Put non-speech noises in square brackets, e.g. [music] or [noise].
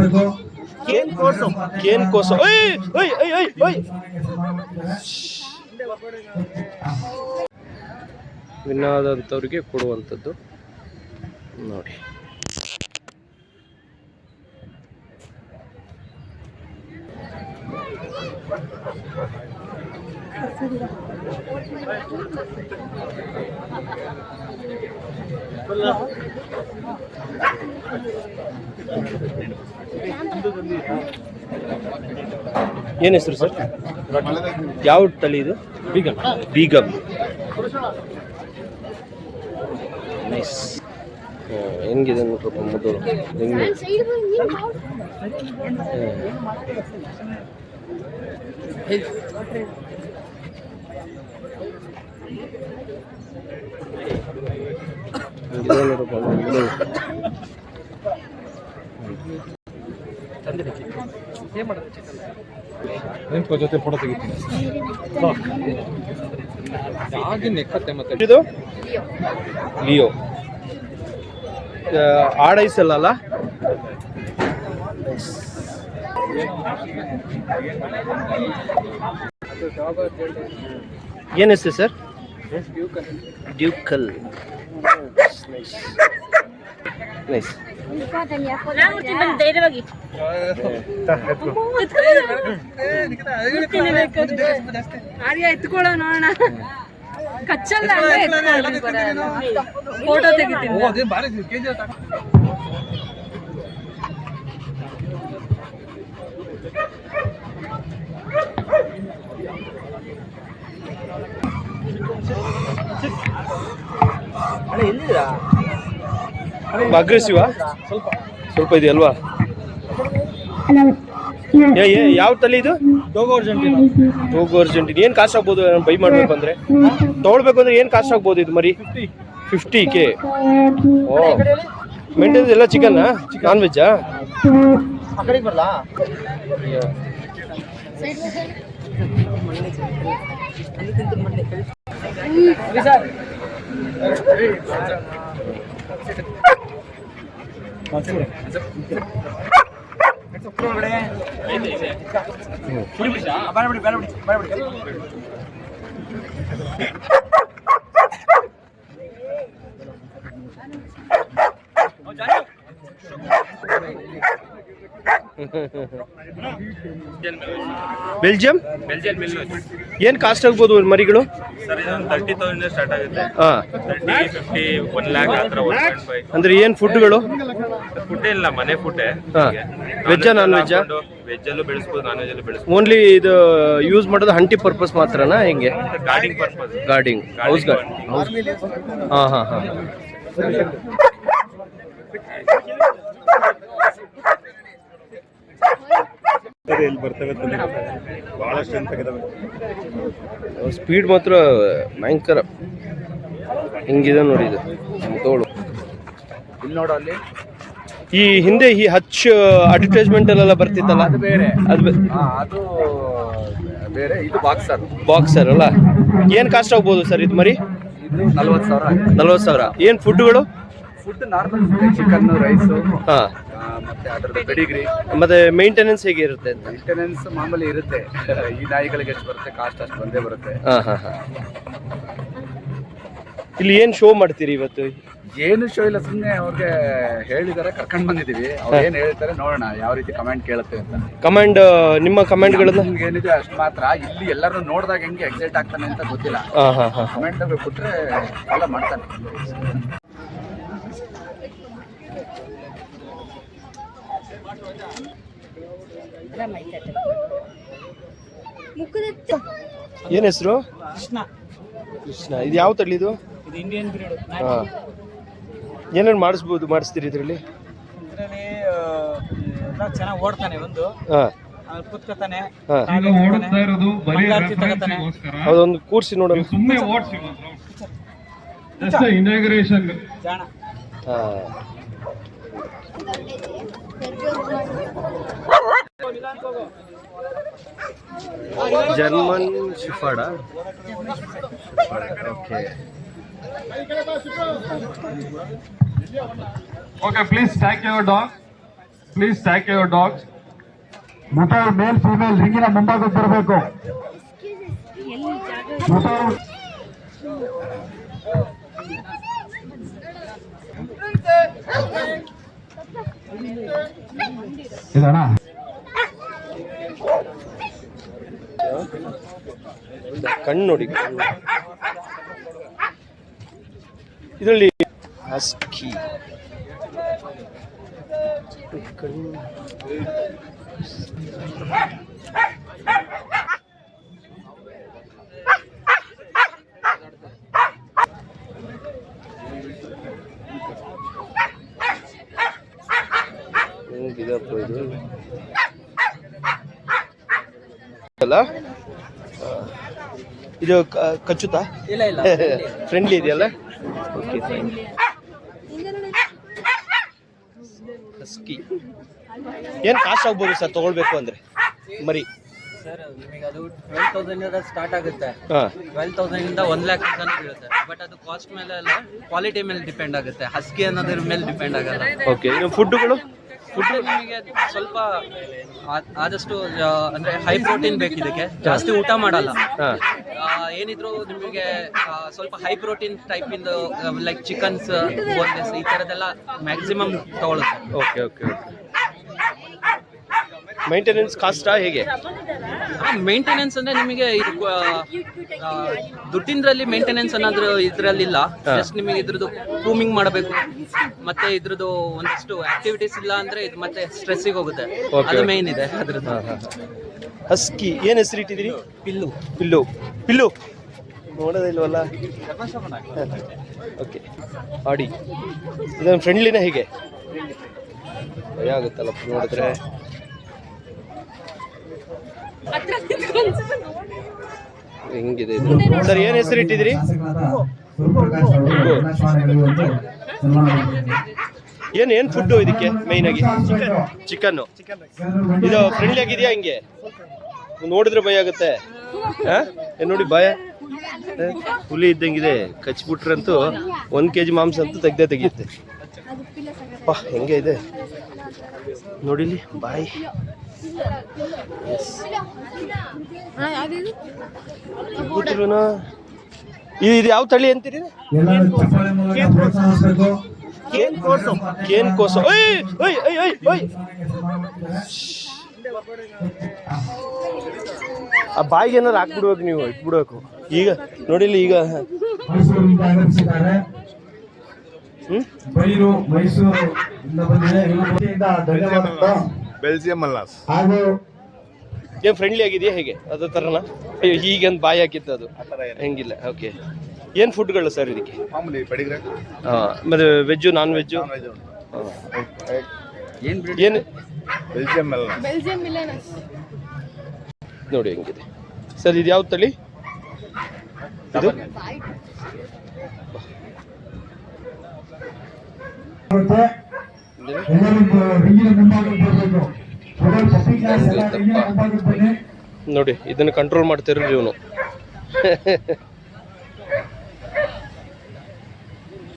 ಮಾಡಿಸ್ಬೇಕು ಕೇನ್ ಕೋಸು ಕೇನ್ ಕೋಸು. ಕೊಡುವಂಥದ್ದು ನೋಡಿ. ಏನು ಹೆಸರು ಸರ್? ಯಾವ ತಳಿ ಇದು? ಬೀಗಮ್. ಬೀಗಮ್. ನೈಸ್ ಹೆಂಗಿದೆ ಸ್ವಲ್ಪ ಮೊದಲು ಹೆಂಗೆ? ಹೆಂಗಿದೆ ಮೊದಲು ನಿಂತ್ಕೋ ಜೊತೆ ಫೋಟೋ ತೆಗಿತೀನಿ. ಆಗಿನ ಎಕ್ಕತ್ತೆ ಮತ್ತೆ. ಇದು? ಲಿಯೋ. ಆಡೈಸಲ್ಲ ಅಲ್ಲ? ಏನು ಹೆಸರು ಸರ್? ಡ್ಯೂಕಲ್. ನೈಸ್ ನೈಸ್ ಆರ್ಯ ಎತ್ಕೊಳ್ಳೋ ನೋಡೋಣ ಕಚ್ಚಲ್ಲ ಫೋಟೋ ತೆಗಿತೀನಿ ಅಗ್ರೆಸಿವಾ ಸ್ವಲ್ಪ ಸ್ವಲ್ಪ ಇದೆಯಲ್ವಾ ಏ ಏ ಯಾವ ತಲೆ ಇದು? ಟೋಗೋ ಅರ್ಜೆಂಟಿನ ಏನು ಕಾಸ್ಟ್ ಆಗ್ಬೋದು? ಬೈ ಮಾಡಬೇಕು ಅಂದರೆ? ತೊಗೊಳ್ಬೇಕು ಅಂದ್ರೆ ಏನು ಕಾಸ್ಟ್ ಆಗ್ಬೋದು ಇದು ಮರಿ? ಫಿಫ್ಟಿ. ಕೆ. ಓ. ಮೇಂಟೆನ್ಸ್ ಎಲ್ಲ ಚಿಕನ್ನಾ ನಾನ್ ವೆಜ್ಜಾ ಬೆಲ್ಜಿಯಂ ಬೆಲ್ಜಿಯನ್ ಮಿಲ್ಲು ಏನು ಕಾಸ್ಟ್ ಆಗ್ಬೋದು ಮರಿಗಳು? ತರ್ಟಿ ತೌಸಂಡ್ ಸ್ಟಾರ್ಟ್ ಆಗುತ್ತೆ. ಹಾಂ. ತರ್ಟಿ ಫಿಫ್ಟಿ ಒನ್ ಲ್ಯಾಕ್ ಆ ಒನ್ ಪಾಯಿಂಟ್ ಫೈವ್ ಅಂದ್ರೆ ಏನು ಫುಡ್ಗಳು ಫುಡ್ ಇಲ್ಲ ಮನೆ ಫುಡ್ ವೆಜ್ ವೆಜ್ಜಾ ನಾನ್ ವೆಜ್ ವೆಜ್ಜಲ್ಲೂ ಬೆಳೆಸ್ಬೋದು ನಾನ್ ವೆಜ್ಜಲ್ಲೂ ಬೆಳೆಸ್ಬೋದು. ಓನ್ಲಿ ಇದು ಯೂಸ್ ಮಾಡೋದು ಹಂಟಿ ಪರ್ಪಸ್ ಮಾತ್ರನಾ ಹೆಂಗೆ? Guarding purpose guarding house guard ಹಾಂ ಹಾಂ ಹಾಂ. ಸ್ಪೀಡ್ ಮಾತ್ರ ಭಯಂಕರ. ಹಿಂಗಿದೆ ನೋಡಿ ಇದು? ತೋಳು ಇಲ್ಲಿ ನೋಡು ಅಲ್ಲಿ. ಈ ಹಿಂದೆ ಈ ಹಚ್ ಅಡ್ವರ್ಟೈಸ್ಮೆಂಟ್ ಅಲ್ಲೆಲ್ಲ ಬರ್ತಿತ್ತಲ್ಲ? ಅದು ಬೇರೆ. ಅದು ಅದು ಬೇರೆ. ಇದು ಬಾಕ್ಸರ್ ಬಾಕ್ಸರ್ ಅಲ್ಲ? ಏನು ಕಾಸ್ಟ್ ಆಗ್ಬೋದು ಸರ್ ಇದು ಮರಿ? ಇದು ನಲ್ವತ್ತು ಸಾವಿರ ನಲ್ವತ್ತು ಸಾವಿರ. ಏನು ಫುಡ್ಗಳು ಫುಡ್ ನಾರ್ಮಲ್ ಚಿಕನ್ ರೈಸು ಹಾಂ. ಮತ್ತೆ ಅದರ ಪೆಡಿಗ್ರಿ ಮತ್ತೆ ಮೇಂಟೆನೆನ್ಸ್ ಹೇಗೆ ಇರುತ್ತೆ ಮೇಂಟೆನೆನ್ಸ್ ಮಾಮೂಲಿ ಇರುತ್ತೆ. ಈ ನಾಯಿಗಳಿಗೆ ಎಷ್ಟು ಬರುತ್ತೆ ಕಾಸ್ಟ್ ಅಷ್ಟು ಬಂದೇ ಬರುತ್ತೆ. ಹಾಂ ಹಾಂ ಹಾಂ. ಇಲ್ಲಿ ಏನು ಶೋ ಮಾಡ್ತೀರಿ ಇವತ್ತು? ಏನು ಶೋ ಇಲ್ಲ ಸುಮ್ಮನೆ ಅವ್ರಿಗೆ ಹೇಳಿದಾರೆ ಕರ್ಕೊಂಡ್ ಬಂದಿದೀವಿ. ಅವ್ರು ಏನು ಹೇಳ್ತಾರೆ ನೋಡೋಣ ಯಾವ ರೀತಿ ಕಮೆಂಟ್ ಕೇಳುತ್ತೆ ಅಂತ. ಕಮಾಂಡ್ ನಿಮ್ಮ ಕಮಾಂಡ್ಗಳನ್ನ ನಿಮ್ಗೆ ಏನಿದೆ ಅಷ್ಟು ಮಾತ್ರ. ಇಲ್ಲಿ ಎಲ್ಲರೂ ನೋಡಿದಾಗ ಹೆಂಗೆ ಎಕ್ಸೈಟ್ ಆಗ್ತಾನೆ ಅಂತ ಗೊತ್ತಿಲ್ಲ. ಹಾಂ ಹಾಂ ಹಾಂ. ಕಮೆಂಟ್ ಕೊಟ್ರೆ ಫಾಲೋ ಮಾಡ್ತಾನೆ. ಮುಖದ ಏನು ಹೆಸರು? ಕೃಷ್ಣ. ಕೃಷ್ಣ. ಇದು ಯಾವ ತಳ್ಳಿದು ಇದು? ಇದು ಇಂಡಿಯನ್ ಬ್ರೀಡ್ ಹಾಂ. ಏನೇನು ಮಾಡಿಸ್ಬೋದು ಮಾಡಿಸ್ತೀರಿ ಇದರಲ್ಲಿ? ಇದರಲ್ಲಿ ಎಲ್ಲ ಚೆನ್ನಾಗಿ ಓಡ್ತಾನೆ ಒಂದು. ಹಾಂ. ಕುತ್ಕೋತಾನೆ ಅದೊಂದು ಕೂರ್ಸಿ ನೋಡೋಣ. ಸುಮ್ಮನೆ ಓಡಿಸಿ ಜಸ್ಟ್ ಇನಾಗ್ರೇಷನ್ ಜಾಣ. ಹಾಂ. German ಶಿಫಾಡ? Okay. Okay please stack your dog Please stack your dogs. ಮತ ಮೇಲ್ ಫಿಮೇಲ್ ರಿಂಗಿನ ಮುಂಭಾಗಕ್ಕೆ ಬರಬೇಕು ಎಲ್ಲಿ ಜಾಗ ಮತ ಇದಣ್ಣ ಕಣ್ಣು ನೋಡಿ ಇದರಲ್ಲಿ ಹಸ್ಕಿ. ಹೆಂಗಿದಪ್ಪ ಇದು? ಅಲ್ಲ. ಇದು ಕಚ್ಚುತ್ತಾ? ಇಲ್ಲ ಇಲ್ಲ. [laughs] ಫ್ರೆಂಡ್ಲಿ ಇದೆಯಲ್ಲ? ಹಸ್ಕಿ ಏನು ಕಾಸ್ಟ್ ಆಗ್ಬೋದು ಸರ್? ತಗೊಳ್ಬೇಕು ಅಂದ್ರೆ. ಮರಿ. ಸರ್ ನಿಮಗೆ ಅದು ಟ್ವೆಲ್ ತೌಸಂಡ್ ಇಂದ ಸ್ಟಾರ್ಟ್ ಆಗುತ್ತೆ. ಟ್ವೆಲ್ ತೌಸಂಡ್ ಇಂದ ಒನ್ ಲ್ಯಾಕ್ ತನಕ ಬೀಳುತ್ತೆ. ಬಟ್ ಅದು ಕಾಸ್ಟ್ ಮೇಲೆ ಅಲ್ಲ ಕ್ವಾಲಿಟಿ ಮೇಲೆ ಡಿಪೆಂಡ್ ಆಗುತ್ತೆ. ಹಸ್ಕಿ ಅನ್ನೋದ್ರ ಮೇಲೆ ಡಿಪೆಂಡ್ ಆಗಲ್ಲ. ಓಕೆ ಇನ್ನು ಫುಡ್ಡುಗಳು ಫುಡ್ ನಿಮಗೆ ಸ್ವಲ್ಪ ಆದಷ್ಟು ಅಂದ್ರೆ ಹೈ ಪ್ರೋಟೀನ್ ಬೇಕು ಇದಕ್ಕೆ. ಜಾಸ್ತಿ ಊಟ ಮಾಡಲ್ಲ. ಏನಿದ್ರು ನಿಮಗೆ ಸ್ವಲ್ಪ ಹೈ ಪ್ರೋಟೀನ್ ಟೈಪ್ ಇಂದ ಲೈಕ್ ಚಿಕನ್ಸ್ ಬೋನ್ಲೆಸ್ ಈ ತರದೆಲ್ಲ ಮ್ಯಾಕ್ಸಿಮಮ್ ತಗೊಳ್ಳುತ್ತೆ ಓಕೆ ಓಕೆ ಓಕೆ ಮೈಂಟೆನೆನ್ಸ್ ಕಾಸ್ಟಾ ಹೇಗೆ? ಮೇಂಟೆನೆನ್ಸ್ ಅಂದ್ರೆ ನಿಮಗೆ ದುಡ್ಡಿಂದ್ರಲ್ಲಿ ಮೇಂಟೆನೆನ್ಸ್ ಅನ್ನೋದ್ರ ಇದ್ರಲ್ಲಿಲ್ಲ. ಇಲ್ಲ ಜಸ್ಟ್ ನಿಮಗೆ ಇದ್ರದ್ದು ಕೂಮಿಂಗ್ ಮಾಡಬೇಕು. ಮತ್ತೆ ಇದ್ರದ್ದು ಒಂದಷ್ಟು ಆಕ್ಟಿವಿಟೀಸ್ ಇಲ್ಲ ಅಂದ್ರೆ ಇದು ಮತ್ತೆ ಸ್ಟ್ರೆಸ್ಸಿಗೆ ಹೋಗುತ್ತೆ. ಅದು ಮೇನ್ ಇದೆ ಅದ್ರದ್ದು. ಹಸ್ಕಿ ಏನ್ ಹೆಸರು ಇಟ್ಟಿದ್ದೀರಿ? ಪಿಲ್ಲು. ಪಿಲ್ಲು. ಪಿಲ್ಲು. ನೋಡೋದಿಲ್ವಲ್ಲ ಓಕೆ ಆಡಿ. ಇದೊಂದು ಫ್ರೆಂಡ್ಲಿನ ಹೀಗೆ? ಭಯ ಆಗುತ್ತಲ್ಲ ನೋಡಿದ್ರೆ ಹತ್ರ ನಿಂತ್ಕೊಂಡು ಸ್ವಲ್ಪ ನೋಡಿ. ಹೆಂಗಿದೆ ಸರ್ ಏನು ಹೆಸರು ಇಟ್ಟಿದ್ರಿ ಏನ್ ಏನ್ ಫುಡ್ಡು ಇದಕ್ಕೆ ಮೈನ್ ಆಗಿ? ಚಿಕನ್ ಇದು ಫ್ರೆಂಡ್ಲಿ ಆಗಿದೆಯಾ ಹಿಂಗೆ? ನೋಡಿದ್ರೆ ಭಯ ಆಗುತ್ತೆ. ಹಾಂ? ಏನ್ ನೋಡಿ ಭಯ? ಹುಲಿ ಇದ್ದಂಗಿದೆ. ಕಚ್ಬಿಟ್ರಂತೂ ಒಂದ್ ಕೆಜಿ ಮಾಂಸ ಅಂತೂ ತೆಗ್ದೇ ತೆಗಿಯುತ್ತೆ. ಅಪ್ಪ ಹೆಂಗೆ ಇದೆ? ನೋಡಿಲಿ ಬಾಯ್. ಇದು ಯಾವ ತಳಿ ಅಂತೀರಿ? ಕೇನ್ ಕೋಸು. ಕೇನ್ ಕೋಸು. ಆ ಬಾಯಿಗೆ ಏನಾರು ಹಾಕ್ಬಿಡ್ಬೇಕು ನೀವು, ಇಟ್ಬಿಡ್ಬೇಕು. ಈಗ ನೋಡಿಲ್ಲ ಈಗ. ಹ್ಮ್? ಬೆಲ್ಜಿಯಂ ಅಲ್ಲ. ಹಾಗೂ ಏನು ಫ್ರೆಂಡ್ಲಿ ಆಗಿದೆಯಾ ಹೇಗೆ? ಅದ ಥರನ ಅಯ್ಯೋ ಹೀಗಂತ ಬಾಯಿ ಹಾಕಿತ್ತು ಅದು. ಹೆಂಗಿಲ್ಲ ಓಕೆ ಏನು ಫುಡ್ಗಳು ಸರ್ ಇದಕ್ಕೆ? ಮಾಮೂಲಿ ಪಡಿಗ್ರೆ. ಹಾಂ ಮತ್ತು ವೆಜ್ಜು ನಾನ್ ವೆಜ್ಜು ಏನು ಬೆಲ್ಜಿಯಂ ಅಲ್ಲ. ಬೆಲ್ಜಿಯಂ ಮಿಲನಸ್ ನೋಡಿ ಹೆಂಗಿದೆ. ಸರ್ ಇದು ಯಾವ ತಳಿ? ಇದು. ನೋಡಿ ಇದನ್ನ ಕಂಟ್ರೋಲ್ ಮಾಡ್ತಿರ್ರಿ ಇವನು. [laughs]